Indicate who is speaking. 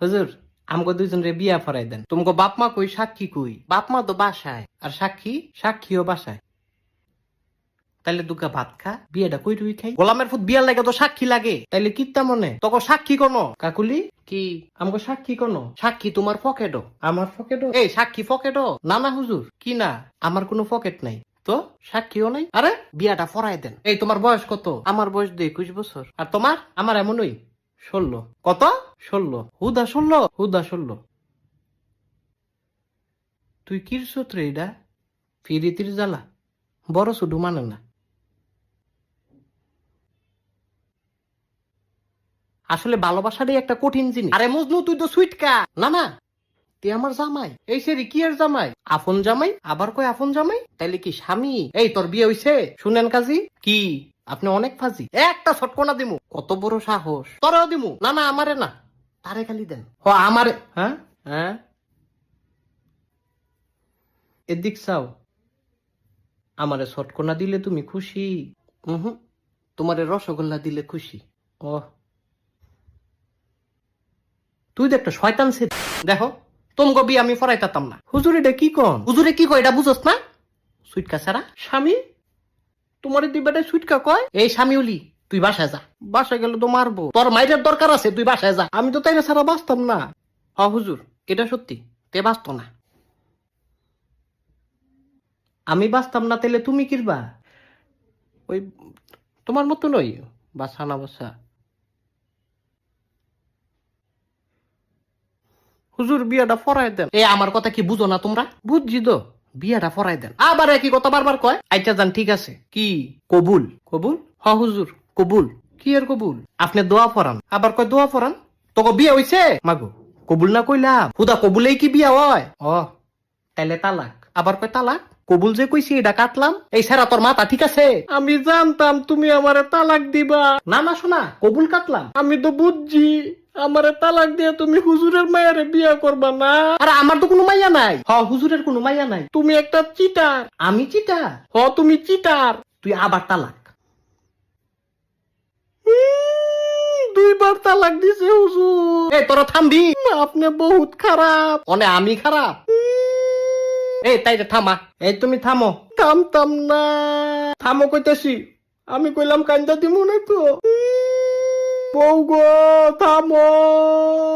Speaker 1: হুজুর আমগো দুইজন রে বিয়া ফরাই দেন। তোমাকে বাপ মা কই সাক্ষী কই? বাপ মা তো বাসায়। আর সাক্ষী? সাক্ষীও বাসায়। তাইলে দুগা ভাত খা বিয়েটা কই রুই খাই? গোলামের ফুট বিয়ার লাগে তো সাক্ষী লাগে। তাইলে কিত্তা মনে? তোকে সাক্ষী কোনো? কাকুলি? কি? আমগো সাক্ষী কোনো? সাক্ষী তোমার পকেটও। আমার পকেটও? এই সাক্ষী পকেটও? না না হুজুর কি না? আমার কোনো পকেট নাই। তো সাক্ষীও নাই? আরে বিয়াটা ফরাই দেন। এই তোমার বয়স কত? আমার বয়স দুই একুশ বছর। আর তোমার? আমার এমনই। ষোলো। কত? ষোলো। হুদা ষোলো? হুদা ষোলো। তুই কির সূত্রে এটা? ফিরিতির জ্বালা। বড় শুধু মানে না। আসলে ভালোবাসারই একটা কঠিন জিনিস। আরে মজনু, তুই তো সুইটকা না না। তুই আমার জামাই। এই সে কি আর জামাই? আপন জামাই? আবার কই আপন জামাই? তাইলে কি স্বামী? এই, তোর বিয়ে হইছে? শুনেন কাজী। কি? আপনি অনেক ফাজি। একটা ছটকনা দিমু। কত বড় সাহস। তোরও দিমু। না না, আমারে না। তারে খালি দেন। ও, আমারে। হ্যাঁ? হ্যাঁ? এদিক চাও। আমারে ছটকনা দিলে তুমি খুশি। হুম তোমারে রসগোল্লা দিলে খুশি। ও। তুই তো একটা শয়তান সে দেখো তোমগো বিয়ে আমি ফরাইতাম না। হুজুর কি কন? হুজুরে কি কয়, এটা বুঝোস না? সুইটকা ছাড়া? স্বামী? তোমার দিবাটা সুইটকা কয়? এই স্বামী উলি তুই বাসায় যা। বাসায় গেলে তো মারবো। তোর মাইরের দরকার আছে তুই বাসায় যা। আমি তো তাইলে ছাড়া বাঁচতাম না। হ হুজুর এটা সত্যি। তে বাঁচত না। আমি বাঁচতাম না তাইলে তুমি কিরবা? ওই তোমার মতো নই বাসা না বাসা হুজুর বিয়াটা ফরাই দেন। এ আমার কথা কি বুঝো না তোমরা? বুঝছি তো। বিয়াটা ফরাই দেন। আবার একই কথা বারবার কয় আইটা যান ঠিক আছে। কি? কবুল। কবুল? হ হুজুর। কবুল। কি এর কবুল? আপনি দোয়া ফরান। আবার কয় দোয়া ফরান? তোকে বিয়ে হইছে? মাগো কবুল না কইলাম। হুদা কবুলেই কি বিয়া হয়? ও তাইলে তালাক। আবার কয় তালাক? কবুল যে কইছি এটা কাটলাম। এই সারা তোর মাথা ঠিক আছে? আমি জানতাম তুমি আমারে তালাক দিবা। না না শোনা কবুল কাটলাম। আমি তো বুঝছি। আমারে তালাক দিয়ে তুমি হুজুরের মায়ারে বিয়া করবা না? আরে আমার তো কোনো মাইয়া নাই। হ হুজুরের কোনো মাইয়া নাই। তুমি একটা চিটার। আমি চিটার? হ তুমি চিটার। তুই আবার তালাক। দুইবার তালাক দিছে হুজুর। এ তোরা থামবি আপনি বহুত খারাপ। অনে আমি খারাপ। এই তাই থামা। এই তুমি থামো। থামতাম না। থামো কইতেছি। আমি কইলাম কান্দা দিমু না তো। 包括他们。